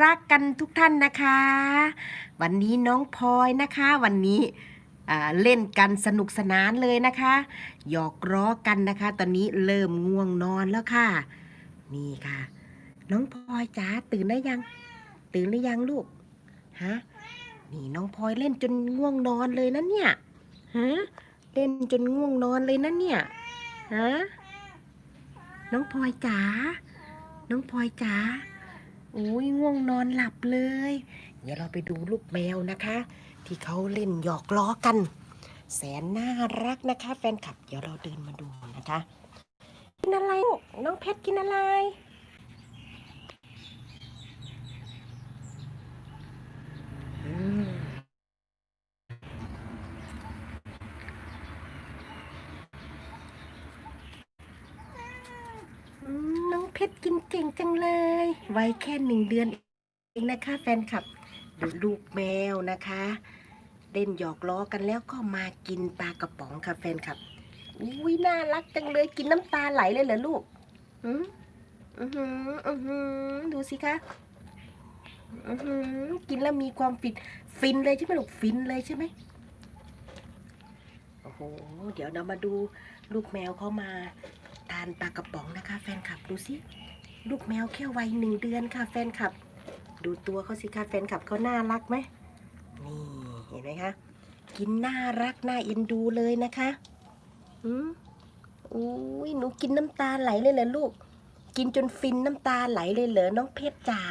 รักกันทุกท่านนะคะ วันนี้น้องพลอยนะคะ วันนี้เล่นกันสนุกสนานเลยนะคะหยอกล้อกันนะคะ ตอนนี้เริ่มง่วงนอนแล้วค่ะ นี่ค่ะ น้องพลอยจ๋าตื่นได้ยัง ตื่นหรือยังลูกฮะนี่น้องพลอยเล่นจนง่วงนอนเลยนะเนี่ยฮะเล่นจนง่วงนอนเลยนะเนี่ยฮะน้องพลอยจ๋าน้องพลอยจ๋า อ้ยง่วงนอนหลับเลย เดี๋ยวเราไปดูลูกแมวนะคะ ที่เขาเล่นหยอกล้อกัน แสนน่ารักนะคะ แฟนคลับ เดี๋ยวเราเดินมาดูนะคะ กินอะไรน้องเพชรกินอะไรอืมอืมน้อง เพชรกินเก่งจังเลย ไวัยแค่หนึ่งเดือนเองนะคะ แฟนคลับดูลูกแมวนะคะเล่นหยอกล้อกันแล้วก็มากินปลากระป๋องค่ะแฟนคลับอุ้ยน่ารักจังเลยกินน้ำตาไหลเลยเหรอลูกอืมอือหืออือหือดูสิคะอือหือกินแล้วมีความฟินฟินเลยใช่ไหมลูกฟินเลยใช่ไหมโอ้โห เดี๋ยวเรามาดูลูกแมวเขามา ทานปลากระป๋องนะคะ แฟนคลับดูสิลูกแมวแค่วัยหนึ่งเดือนค่ะ แฟนคลับ ดูตัวเขาสิคะแฟนคลับเขาน่ารักไหมนี่เห็นไหมคะกินน่ารักน่าเอ็นดูเลยนะคะอืมอุ้ยหนูกินน้ำตาไหลเลยเหรอลูก กินจนฟินน้ำตาไหลเลยเหรอน้องเพชรจ๋า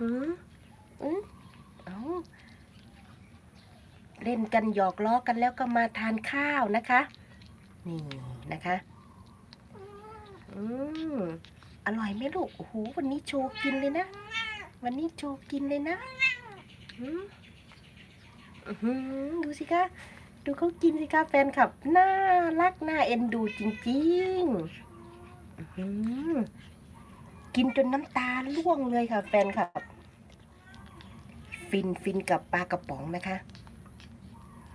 อืมอืมเอาเล่นกันหยอกล้อกันแล้วก็มาทานข้าวนะคะ นี่นะคะ อืมอร่อยไหมลูกโอ้โหวันนี้โชว์กินเลยนะ วันนี้โชว์กินเลยนะอืมอื้อหือดูสิคะ ดูเขากินสิคะแฟนคลับน่ารักน่าเอ็นดูจริงๆอื้อหือกินจนน้ำตาล่วงเลยค่ะ แฟนคลับ ฟินฟินกับปลากระป๋องนะคะ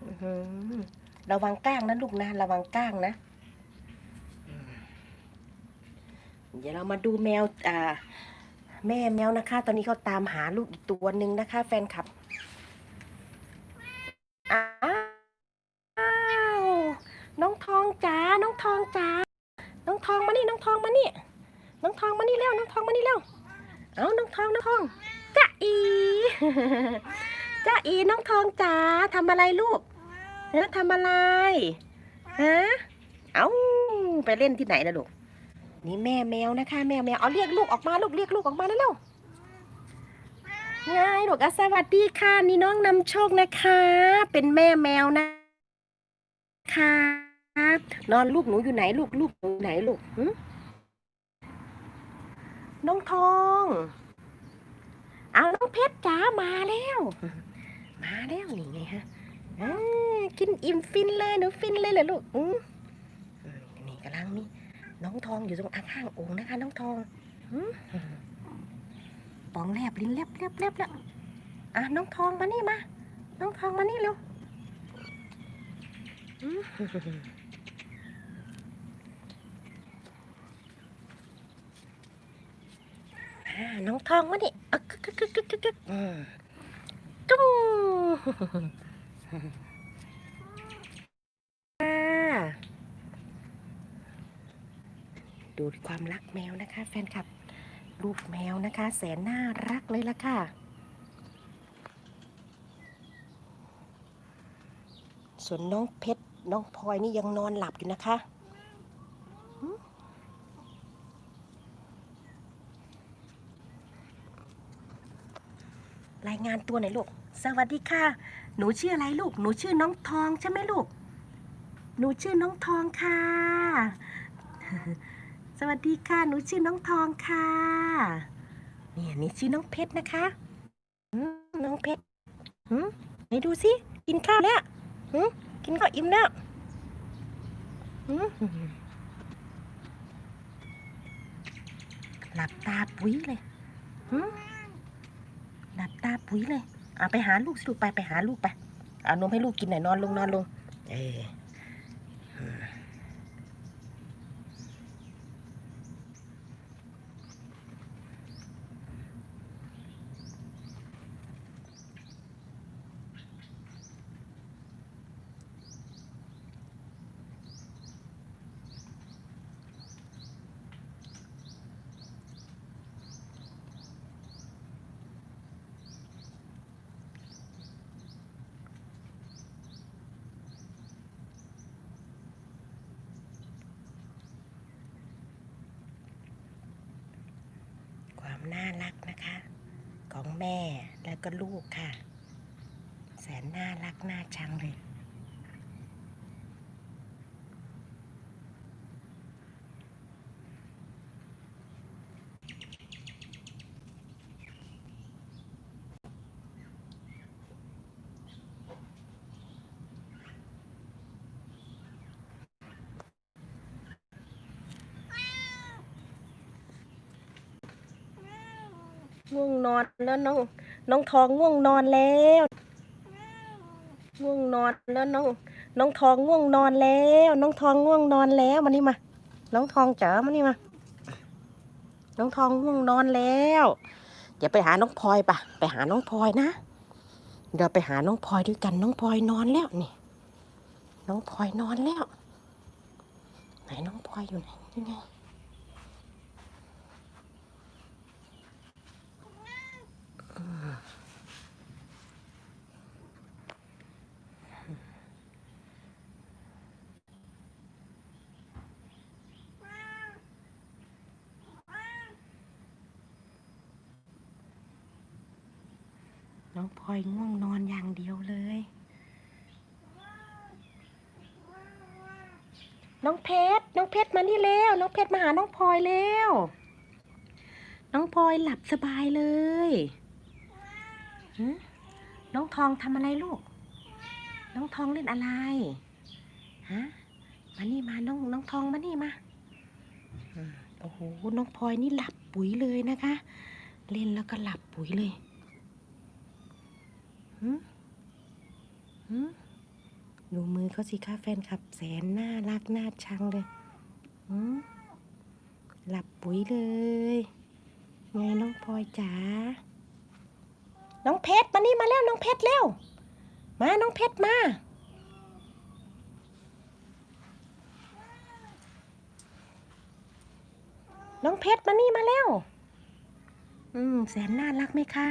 อือหือระวังก้างนะลูกนะ ระวังก้างนะ เดี๋ยวเรามาดูแมวอ่าแม่แมวนะคะ ตอนนี้เขาตามหาลูกอีกตัวหนึ่งนะคะ แฟนคลับอ้าวน้องทองจ๋าน้องทองจ๋าน้องทองมานี่น้องทองมานี่น้องทองมานี่เร็วน้องทองมานี่เร็วเอาน้องทองน้องทองจ้าอีจ้าอีน้องทองจ๋าทำอะไรลูกฮะทำอะไรฮะเอาไปเล่นที่ไหนนะลูก นี่แม่แมวนะคะ แม่แมวเอาเรียกลูกออกมาลูกเรียกลูกออกมาเร็วง่ายลูกอะสวัสดีค่ะ นี่น้องนำโชคนะคะ เป็นแม่แมวนะคะนอนลูกหนูอยู่ไหนลูกลูกหนูอยู่ไหนลูกน้องทองเอาน้องเพชรจ๋ามาแล้ว มาแล้วนี่ไงฮะกินอิ่มฟินเลยหนูฟินเลยเหรอลูกอืมนี่กำลังมี น้องทองอยู่ตรงอ่างข้างโอ่งนะคะ น้องทองหืมปองแลบลิ้นแลบแลบแลบแล้วอะน้องทองมานี่มา น้องทองมานี่เร็วน้องทองมานี่อะกึกกึกกึกกึกกึกกึกอืมจุ้งอ่า ดูความรักแมวนะคะ แฟนคลับรูปแมวนะคะ แสนน่ารักเลยล่ะค่ะ ส่วนน้องเพชรน้องพลอยนี่ยังนอนหลับอยู่นะคะรายงานตัวหน่อยลูก สวัสดีค่ะ หนูชื่ออะไรลูก หนูชื่อน้องทองใช่ไหมลูก หนูชื่อน้องทองค่ะ สวัสดีค่ะ หนูชื่อน้องทองค่ะเนี่ยนี่ชื่อน้องเพชรนะคะน้องเพชรหืมไหนดูสิกินข้าวแล้วหืมกินข้าวอิ่มแล้วหืมหลับตาปุ๋ยเลยหืมหลับตาปุ๋ยเลยเอาไปหาลูกสิลูกไปไปหาลูกไปเอานมให้ลูกกินหน่อยนอนลงนอนลง เออ น น่ารักนะคะ ของแม่แล้วก็ลูกค่ะ แสนน่ารักน่าชังเลย ง่วงนอน แล้วน้อง น้องทองง่วงนอนแล้วง่วงนอนแล้วน้อง น้องทองง่วงนอนแล้ว น้องทองง่วงนอนแล้วมานี่มา น้องทองจ๋ามานี่มา น้องทองง่วงนอนแล้ว เดี๋ยวไปหาน้องพลอยปะไปหาน้องพลอยนะเดี๋ยวไปหาน้องพลอยด้วยกัน น้องพลอยนอนแล้วนี่ น้องพลอยนอนแล้ว ไหนน้องพลอยอยู่ไหนนี่ไง น้องพลอยง่วงนอนอย่างเดียวเลย น้องเพชร น้องเพชรมานี่เร็วน้องเพชรมาหาน้องพลอยเร็วน้องพลอยหลับสบายเลย น้องทองทำอะไรลูก น้องทองเล่นอะไรฮะมานี่มาน้องน้องทองมานี่มาอโอ้โหน้องพลอยนี่หลับปุ๋ยเลยนะคะ เล่นแล้วก็หลับปุ๋ยเลยหืมหืมดูมือเขาสิคะแฟนคลับ แสนน่ารักน่าชังเลยหืมหลับปุ๋ยเลยไงน้องพลอยจ๋า น้องเพชรมานี่มาแล้วน้องเพชรเร็ว มาน้องเพชรมา น้องเพชรมานี่มาแล้ว อืมแสนน่ารักไหมคะ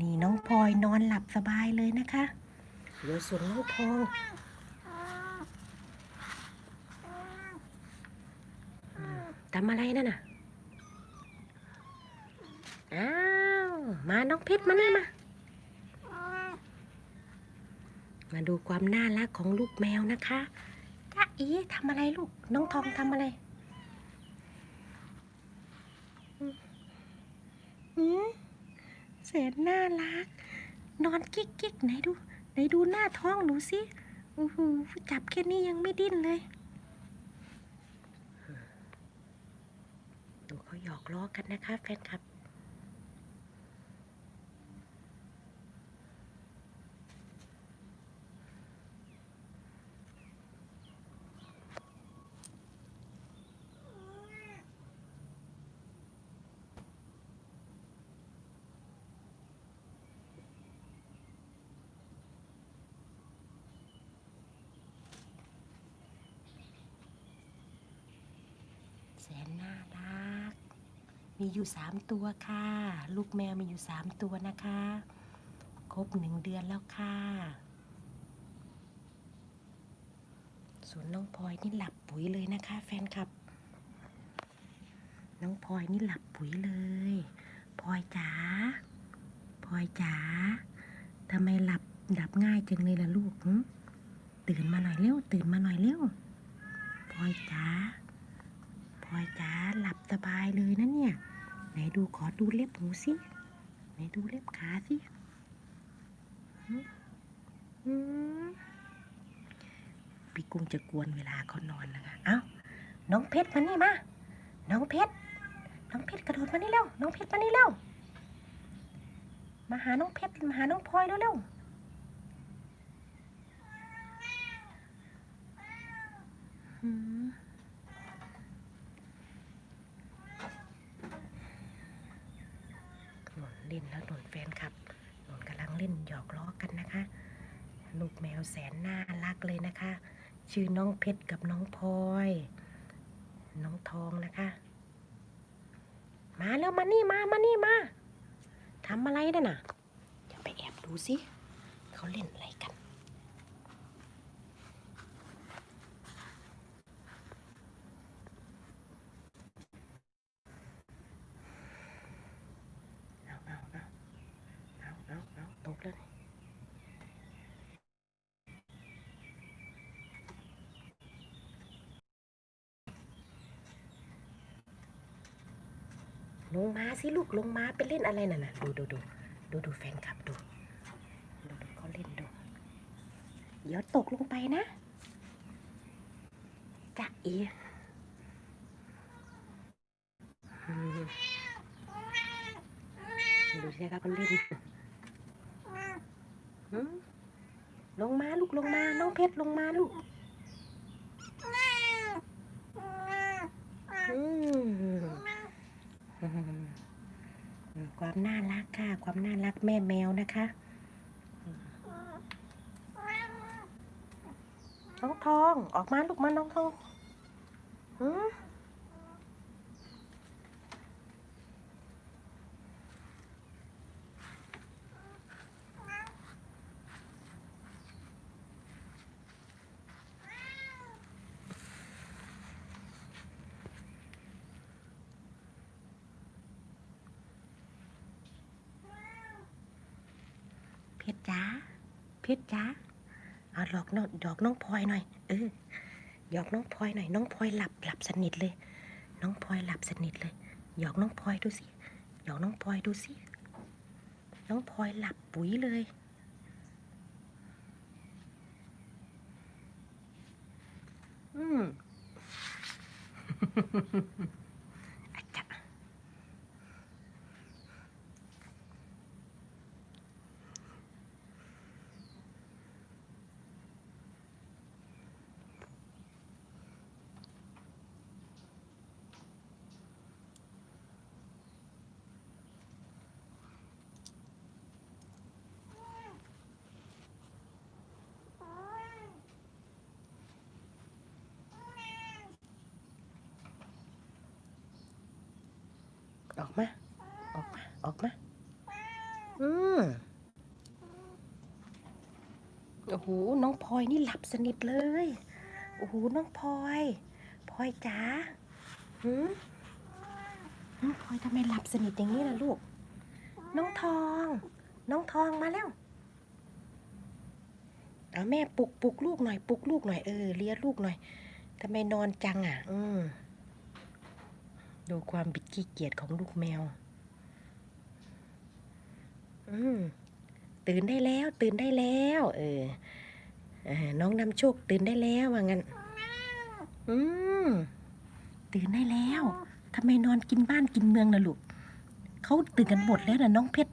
นี่น้องพลอยนอนหลับสบายเลยนะคะเดี๋ยวส่วนน้องทองอืมทำอะไรนั่นน่ะอ้า มาน้องเพชรมานี่มา มาดูความน่ารักของลูกแมวนะคะจ้าอีทำอะไรลูก น้องทองทำอะไรอืมแสนน่ารัก นอนกิ๊กกิ๊กไหนดู ไหนดูหน้าท้องหนูสิโอ้โหจับแค่นี้ยังไม่ดิ้นเลยดูเขาหยอกล้อกันนะคะแฟนคลับ แสนน่ารัก มีอยู่สามตัวค่ะ ลูกแมวมีอยู่สามตัวนะคะ ครบหนึ่งเดือนแล้วค่ะ ส่วนน้องพลอยนี่หลับปุ๋ยเลยนะคะ แฟนคลับ น้องพลอยนี่หลับปุ๋ยเลยพลอยจ๋าพลอยจ๋าทำไมหลับดับง่ายจังเลยล่ะลูก ตื่นมาหน่อยเร็ว ตื่นมาหน่อยเร็วพลอยจ๋า อยจ๋าหลับสบายเลยนะเนี่ย ไหนดูขอดูเล็บหูสิ ไหนดูเล็บขาสิอืมพี่กุ้งจะกวนเวลาเขานอนนะคะ เอ้า น้องเพชรมานี่มา น้องเพชร น้องเพชรกระโดดมานี่เร็ว น้องเพชรมานี่เร็ว มาหาน้องเพชร มาหาน้องพลอยเร็วๆหืมนนเล่นแล้วหนนแฟนคลับหนนกำลังเล่นหยอ กันนะคะ ลูกแมวแสนน่ารักเลยนะคะ ชื่อน้องเพชรกับน้องพลอย น้องทองนะคะ มาแล้วมานี่มามานี่มาทำอะไรนั่นน่ะไปแอบดูสิเขาเล่นอะไรกัน ลงมาสิลูกลงมาไปเล่นอะไรน่ะนะดูดูดูดูดูแฟนคลับดูดูดูเขาเล่นดู เดี๋ยวตกลงไปนะจะเออืมดูสิครับเขาเล่นลงมาลูกลงมา น้องเพชรลงมาลูก อืม ความน่ารักค่ะ ความน่ารักแม่แมวนะคะน้องทองออกมาลูกมาน้องทองอืม จ้าเพชรจ้าเอาหลอกน้องดอกน้องพลอยหน่อย เออหยอกน้องพลอยหน่อย น้องพลอยหลับหลับสนิทเลย น้องพลอยหลับสนิทเลยหยอกน้องพลอยดูสิหยอกน้องพลอยดูสิน้องพลอยหลับปุ๋ยเลยอืม ออกมา ออกมา ออกมา อืมโอ้โห น้องพลอยนี่หลับสนิทเลย โอ้โห น้องพลอยพลอยจ๋าหืมน้องพลอยทำไมหลับสนิทอย่างนี้ล่ะลูก น้องทอง น้องทองมาแล้วเอาแม่ปลุกปลุกลูกหน่อยปลุกลูกหน่อยเออเลี้ยลูกหน่อยทำไมนอนจังอะ อืม ดูความบิดขี้เกียจของลูกแมว อืมตื่นได้แล้ว ตื่นได้แล้วเอออน้องนำโชคตื่นได้แล้วว่างั้น อืมตื่นได้แล้วทำไมนอนกินบ้านกินเมืองนะลูกเขาตื่นกันหมดแล้วนะน้องเพชร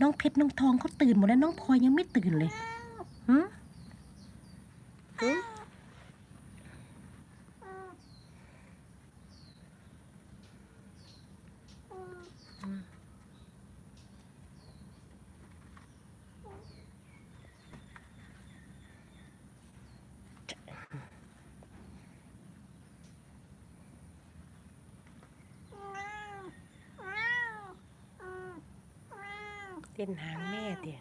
น้องเพชรน้องทองเขาตื่นหมดแล้วน้องพลอยยังไม่ตื่นเลยหืมหืม เต้นหางแม่เตี่ย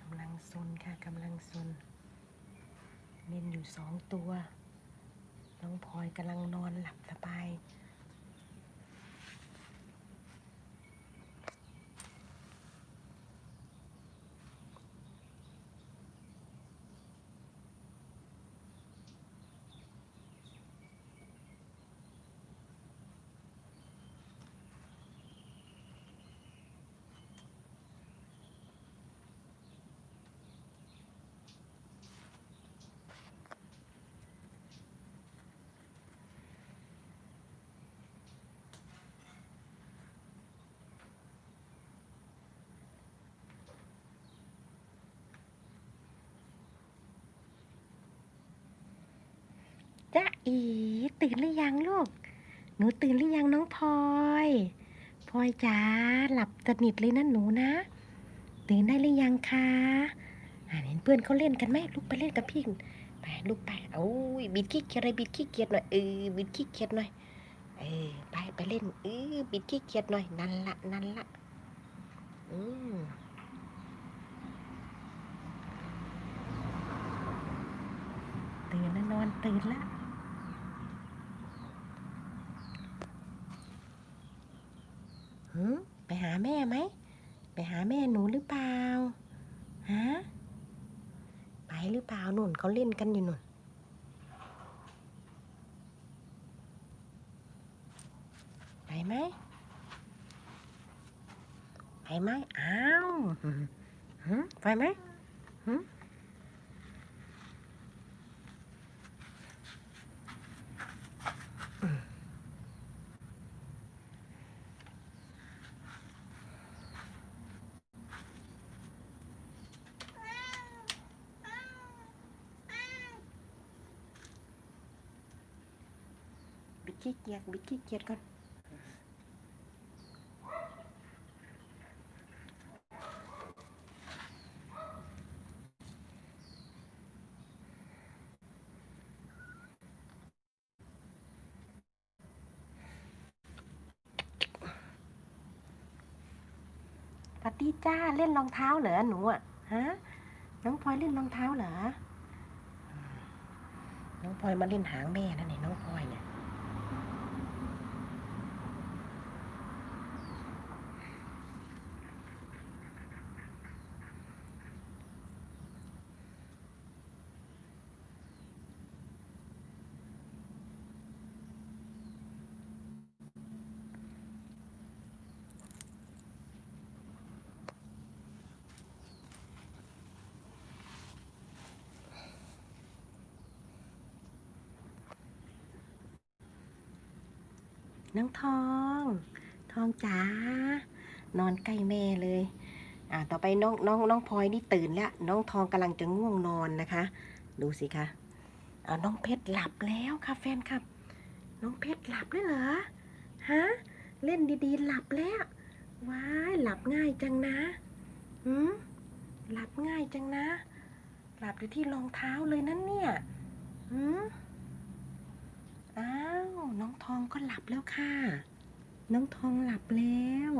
กำลัง ซนค่ะกำลังซนเมนอยู่สองตัว น้องพลอยกำลังนอนหลับสบาย จ๊ะอีตื่นหรือยังลูก หนูตื่นหรือยังน้องพลอยพลอยจ๋าหลับสนิทเลยนะหนูนะ ตื่นได้หรือยังคะอ่าเห็นเพื่อนเขาเล่นกันไหมลูกไปเล่นกับพี่ไปลูกไปโอ้ยบิดขี้เกียจเลยบิดขี้เกียจหน่อยเออบิดขี้เกียจหน่อยเออไปไปเล่นเออบิดขี้เกียจหน่อยนั่นละนั่นละอืมตื่นแล้วนอนตื่นละ หืมไปหาแม่ไหม ไปหาแม่หนูหรือเปล่า ฮะ ไปหรือเปล่าหนุนเขาเล่นกันอยู่หนุนไปไหม ไปไหม อ้าว ไปไหมหืม บิดขี้เกียจบิดขี้เกียจก่อนปาร์ตี้จ้าเล่นรองเท้าเหรอหนูอะฮะน้องพลอยเล่นรองเท้าเหรอน้องพลอยมาเล่นหางแม่นั่นนี่น้องพลอยเนี่ย น้องทอง ทองจ๋านอนใกล้แม่เลย อ่าต่อไปน้องน้องน้องพลอยนี่ตื่นแล้ว น้องทองกำลังจะง่วงนอนนะคะ ดูสิคะเอาน้องเพชรหลับแล้วค่ะแฟนครับ น้องเพชรหลับแล้วเหรอฮะเล่นดีๆ หลับแล้วว้ายหลับง่ายจังนะหืมหลับง่ายจังนะ หลับอยู่ที่รองเท้าเลยนั่นเนี่ยหืม ทองก็หลับแล้วค่ะ น้องทองหลับแล้ว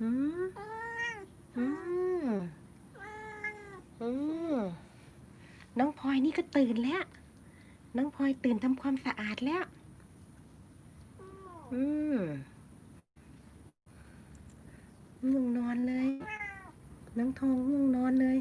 หืมอืมอืมน้องพลอยนี่ก็ตื่นแล้ว น้องพลอยตื่นทำความสะอาดแล้ว อืมง่วงนอนเลย น้องทองง่วงนอนเลย